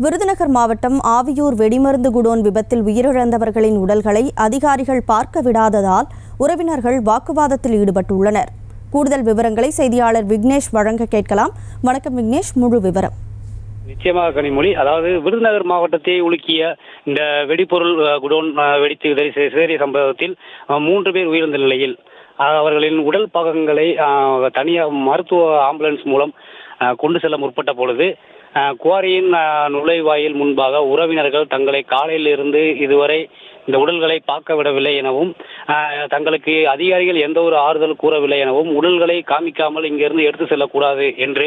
விருதுநகர் மாவட்டம் ஆவியூர் வெடிமருந்து குடோன் விபத்தில் உயிரிழந்தவர்களின் உடல்களை அதிகாரிகள் பார்க்க விடாததால் உறவினர்கள் வாக்குவாதத்தில் ஈடுபட்டுள்ளனர். கூடுதல் விவரங்களை செய்தியாளர் விக்னேஷ் வழங்க கேட்கலாம். வணக்கம் விக்னேஷ் முழு விவரம். நிச்சயமாக கனிமொழி. அதாவது விருதுநகர் மாவட்டத்தை உலுக்கிய இந்த வெடிபொருள் குடோன் வெடித்து சிதறிய சம்பவத்தில் மூன்று பேர் உயிரிழந்த நிலையில் அவர்களின் உடல் பாகங்களை தனியார் மருத்துவ ஆம்புலன்ஸ் மூலம் கொண்டு செல்ல முற்பட்ட பொழுது குவாரியின் நுழைவாயில் முன்பாக உறவினர்கள் தங்களை காலையிலிருந்து இதுவரை இந்த உடல்களை பார்க்க விடவில்லை எனவும் தங்களுக்கு அதிகாரிகள் எந்த ஒரு ஆறுதல் கூறவில்லை எனவும் உடல்களை காமிக்காமல் இங்கிருந்து எடுத்து செல்லக்கூடாது என்று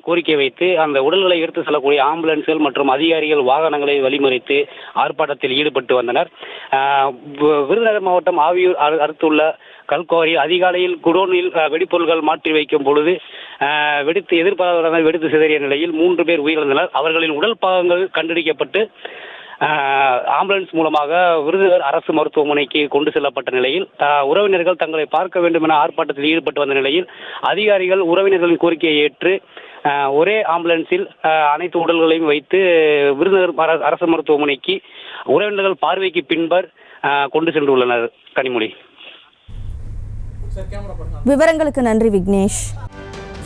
கோரிக்கை வைத்து அந்த உடல்களை எடுத்து செல்லக்கூடிய ஆம்புலன்ஸ்கள் மற்றும் அதிகாரிகள் வாகனங்களை வழிமறித்து ஆர்ப்பாட்டத்தில் ஈடுபட்டு வந்தனர். விருதுநகர் மாவட்டம் ஆவியூர் அரு- அடுத்துள்ள கல்குவாரி அதிகாலையில் குடோனில் வெடிப்பொருட்கள் மாற்றி வைக்கும் பொழுது வெடித்து எதிர்பாராத வெடித்து சிதறிய நிலையில் மூன்று பேர் உயிரிழந்தனர். அவர்களின் உடல் பாகங்கள் கண்டுபிடிக்கப்பட்டு ஆம்புலன்ஸ் மூலமாக விருதுநகர் அரசு மருத்துவமனைக்கு கொண்டு செல்லப்பட்ட நிலையில் உறவினர்கள் தங்களை பார்க்க வேண்டும் என ஆர்ப்பாட்டத்தில் ஈடுபட்டு வந்த நிலையில் அதிகாரிகள் உறவினர்களின் கோரிக்கையை ஏற்று ஒரே ஆம்புலன்ஸில் அனைத்து உடல்களையும் வைத்து விருதுநகர் அரசு மருத்துவமனைக்கு உறவினர்கள் பார்வைக்கு பின்பர் கொண்டு சென்றுள்ளனர். கனிமொழி. விவரங்களுக்கு நன்றி விக்னேஷ்.